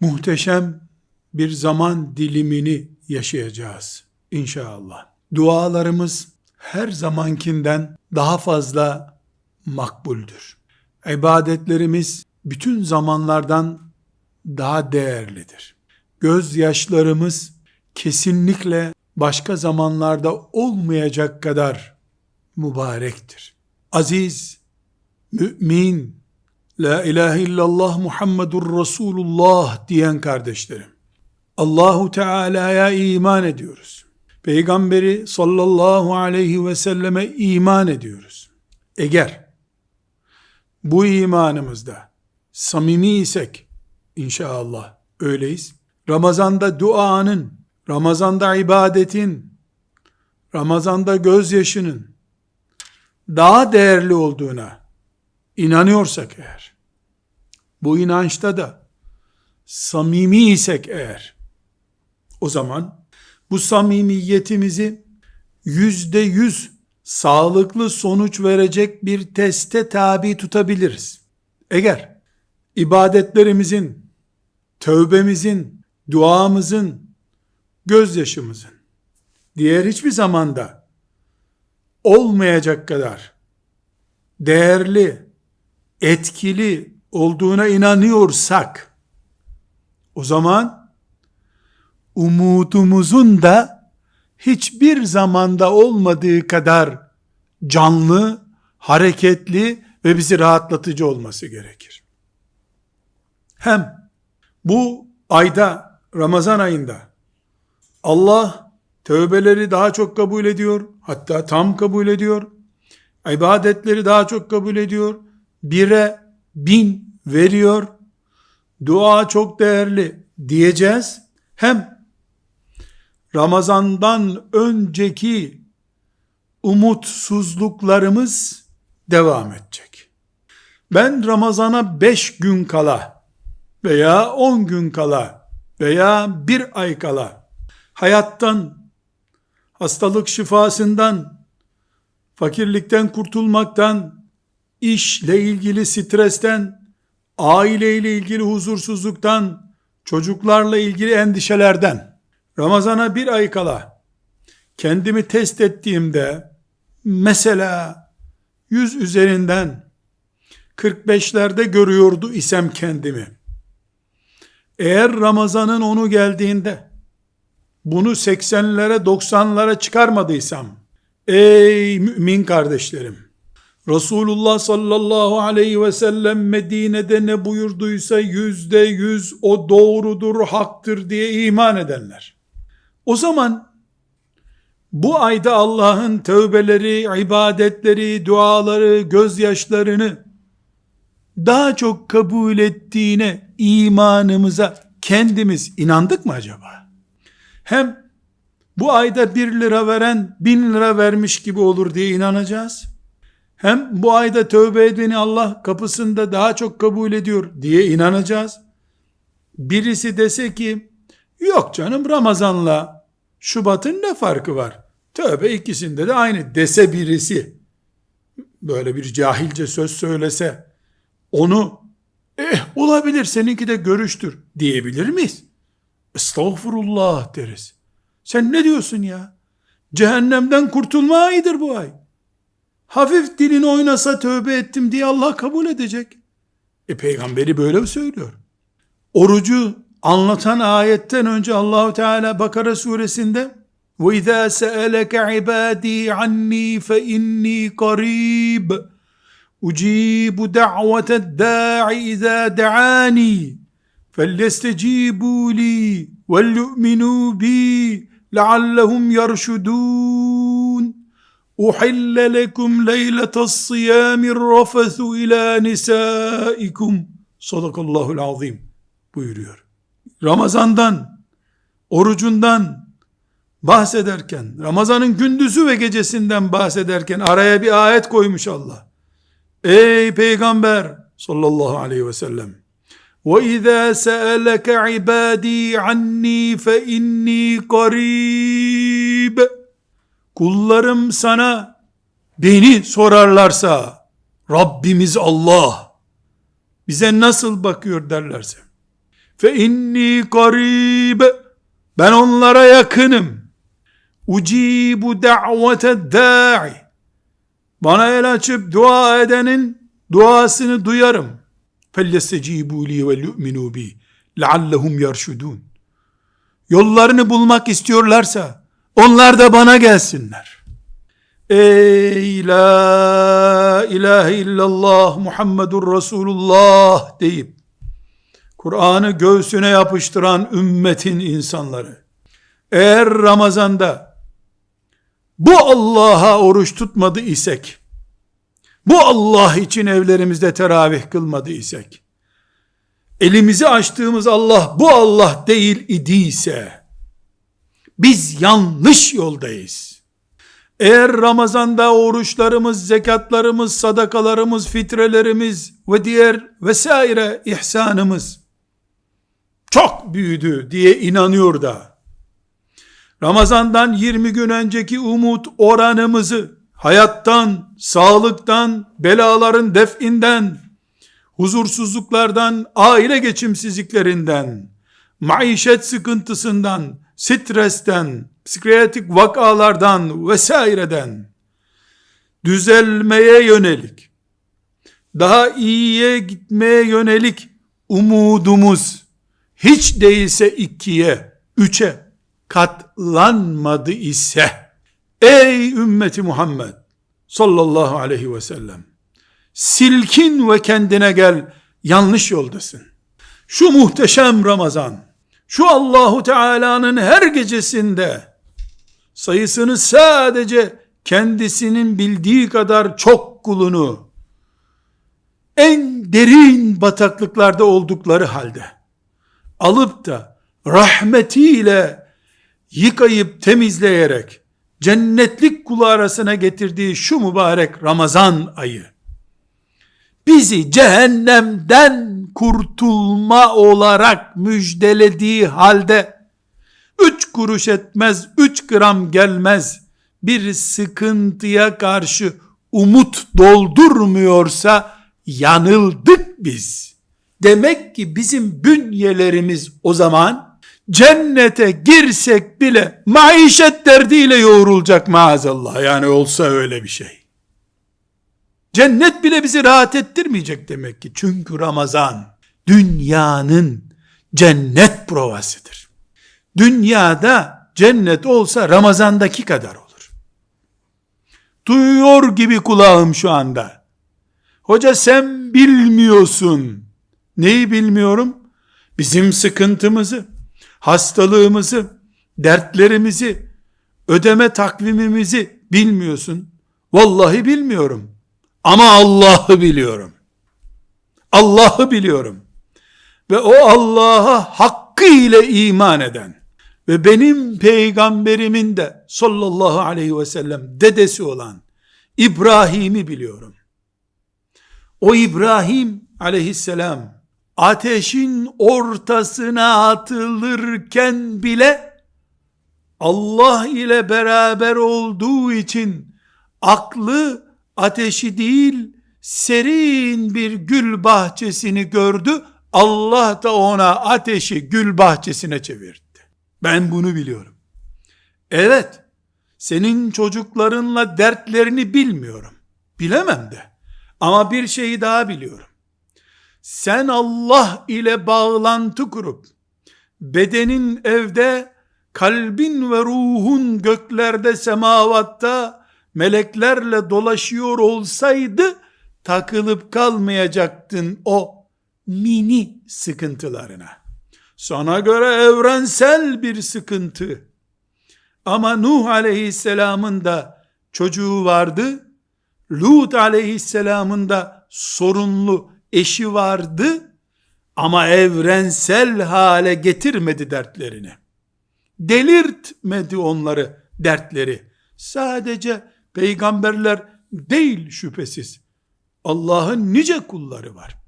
muhteşem bir zaman dilimini yaşayacağız inşallah. Dualarımız her zamankinden daha fazla makbuldür. İbadetlerimiz bütün zamanlardan daha değerlidir. Gözyaşlarımız kesinlikle başka zamanlarda olmayacak kadar mübarektir. Aziz, mümin, La ilahe illallah Muhammedur Resulullah diyen kardeşlerim. Allahu Teala'ya iman ediyoruz. Peygamberi sallallahu aleyhi ve selleme iman ediyoruz. Eğer bu imanımızda samimi isek inşallah öyleyiz. Ramazanda duanın, Ramazanda ibadetin, Ramazanda gözyaşının daha değerli olduğuna inanıyorsak eğer, bu inançta da samimi isek eğer, o zaman bu samimiyetimizi yüzde yüz sağlıklı sonuç verecek bir teste tabi tutabiliriz. Eğer ibadetlerimizin, tövbemizin, duamızın, gözyaşımızın diğer hiçbir zamanda olmayacak kadar değerli, etkili olduğuna inanıyorsak o zaman umudumuzun da hiçbir zamanda olmadığı kadar canlı, hareketli ve bizi rahatlatıcı olması gerekir. Hem bu ayda, Ramazan ayında Allah tövbeleri daha çok kabul ediyor, hatta tam kabul ediyor. İbadetleri daha çok kabul ediyor. Bire bin veriyor. Dua çok değerli diyeceğiz. Hem Ramazandan önceki umutsuzluklarımız devam edecek. Ben Ramazana beş gün kala veya on gün kala veya bir ay kala hayattan, hastalık şifasından, fakirlikten kurtulmaktan, işle ilgili stresten, aileyle ilgili huzursuzluktan, çocuklarla ilgili endişelerden, Ramazana bir ay kala kendimi test ettiğimde mesela 100 üzerinden 45'lerde görüyordu isem kendimi. Eğer Ramazanın onu geldiğinde bunu 80'lere 90'lara çıkarmadıysam ey mümin kardeşlerim Resulullah sallallahu aleyhi ve sellem Medine'de ne buyurduysa yüzde yüz o doğrudur, haktır diye iman edenler. O zaman bu ayda Allah'ın tövbeleri, ibadetleri, duaları, gözyaşlarını daha çok kabul ettiğine imanımıza kendimiz inandık mı acaba? Hem bu ayda bir lira veren bin lira vermiş gibi olur diye inanacağız. Hem bu ayda tövbe edeni Allah kapısında daha çok kabul ediyor diye inanacağız. Birisi dese ki yok canım Ramazan'la Şubat'ın ne farkı var? Tövbe ikisinde de aynı dese birisi böyle bir cahilce söz söylese onu eh olabilir seninki de görüştür diyebilir miyiz? Estağfurullah deriz. Sen ne diyorsun ya? Cehennemden kurtulma ayıdır bu ay hafif dilini oynasa tövbe ettim diye Allah kabul edecek. E peygamberi böyle söylüyor. Orucu anlatan ayetten önce Allahu Teala Bakara suresinde ve izâ se'eleke ibâdî annî fe inni karîb ucibu da'vete dâ'i izâ de'âni fellestecibû li vel yu'minû bi leallehum yerşudûn اُحِلَّ لَكُمْ لَيْلَةَ الصِّيَامِ الرَّفَثُ اِلَى نِسَائِكُمْ Sadakallahul azim buyuruyor. Ramazandan, orucundan bahsederken, Ramazanın gündüzü ve gecesinden bahsederken araya bir ayet koymuş Allah. Ey peygamber sallallahu aleyhi ve sellem وَإِذَا سَأَلَكَ عِبَادِي عَنِّي فَإِنِّي قَرِيبٌ Kullarım sana beni sorarlarsa Rabbimiz Allah bize nasıl bakıyor derlerse Fe inni karib. Ben onlara yakınım. Ucibu da'vete da'i. Bana el açıp dua edenin duasını duyarım. Fellestecibu li ve yu'minu bi leallehum yerşudun. Yollarını bulmak istiyorlarsa onlar da bana gelsinler. Ey la ilahe illallah Muhammedur Resulullah deyip Kur'an'ı göğsüne yapıştıran ümmetin insanları eğer Ramazan'da bu Allah'a oruç tutmadı isek bu Allah için evlerimizde teravih kılmadı isek elimizi açtığımız Allah bu Allah değil idiyse biz yanlış yoldayız. Eğer Ramazan'da oruçlarımız, zekatlarımız, sadakalarımız, fitrelerimiz ve diğer vesaire ihsanımız çok büyüdü diye inanıyor da Ramazan'dan 20 gün önceki umut oranımızı hayattan, sağlıktan, belaların definden, huzursuzluklardan, aile geçimsizliklerinden, maişet sıkıntısından, stresten, psikiyatrik vakalardan vesaireden düzelmeye yönelik, daha iyiye gitmeye yönelik umudumuz hiç değilse ikiye, üçe katlanmadı ise ey ümmeti Muhammed sallallahu aleyhi ve sellem silkin ve kendine gel yanlış yoldasın. Şu muhteşem Ramazan, şu Allahu Teala'nın her gecesinde sayısını sadece kendisinin bildiği kadar çok kulunu en derin bataklıklarda oldukları halde alıp da rahmetiyle yıkayıp temizleyerek cennetlik kulu arasına getirdiği şu mübarek Ramazan ayı bizi cehennemden kurtulma olarak müjdelediği halde üç kuruş etmez, üç gram gelmez bir sıkıntıya karşı umut doldurmuyorsa yanıldık biz. Demek ki bizim bünyelerimiz o zaman cennete girsek bile maişet derdiyle yoğrulacak maazallah. Yani olsa öyle bir şey. Cennet bile bizi rahat ettirmeyecek demek ki. Çünkü Ramazan dünyanın cennet provasıdır. Dünyada cennet olsa Ramazandaki kadar olur. Duyuyor gibi kulağım şu anda. Hoca sen bilmiyorsun. Neyi bilmiyorum? Bizim sıkıntımızı, hastalığımızı, dertlerimizi, ödeme takvimimizi bilmiyorsun. Vallahi bilmiyorum. Ama Allah'ı biliyorum. Allah'ı biliyorum. Ve o Allah'a hakkı ile iman eden ve benim peygamberimin de sallallahu aleyhi ve sellem dedesi olan İbrahim'i biliyorum. O İbrahim aleyhisselam ateşin ortasına atılırken bile Allah ile beraber olduğu için aklı ateşi değil serin bir gül bahçesini gördü. Allah da ona ateşi gül bahçesine çevirdi. Ben bunu biliyorum. Evet, senin çocuklarınla dertlerini bilmiyorum. Bilemem de. Ama bir şeyi daha biliyorum. Sen Allah ile bağlantı kurup, bedenin evde, kalbin ve ruhun göklerde, semavatta, meleklerle dolaşıyor olsaydı, takılıp kalmayacaktın o mini sıkıntılarına. Sana göre evrensel bir sıkıntı. Ama Nuh aleyhisselamın da çocuğu vardı. Lut aleyhisselamın da sorunlu eşi vardı. Ama evrensel hale getirmedi dertlerini. Delirtmedi onları dertleri. Sadece peygamberler değil şüphesiz. Allah'ın nice kulları var.